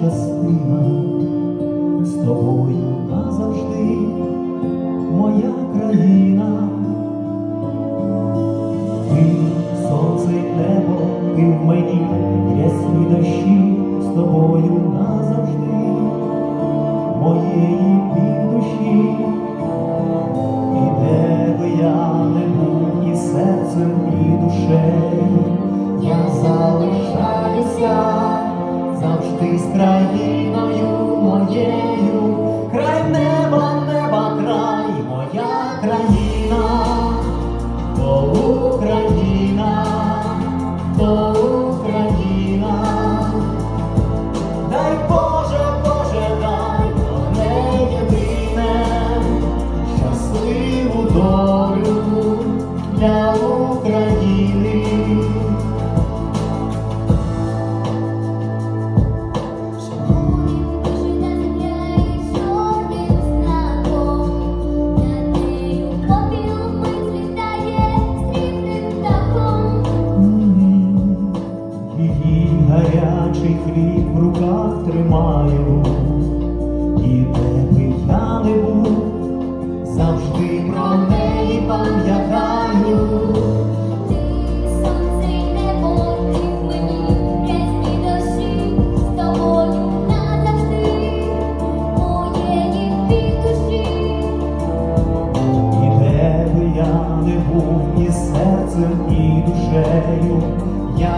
частина, з тобою назавжди моя країна. Ти сонце й небо, ти в мені рясні дощі з тобою назавжди моєї душі. І де би я не і серцем, і душею, я залишаюся завжди з країною Її гарячий хліб в руках тримаю, і де би я не був, завжди про неї пам'ятаю. Я не був і серцем, і душею, я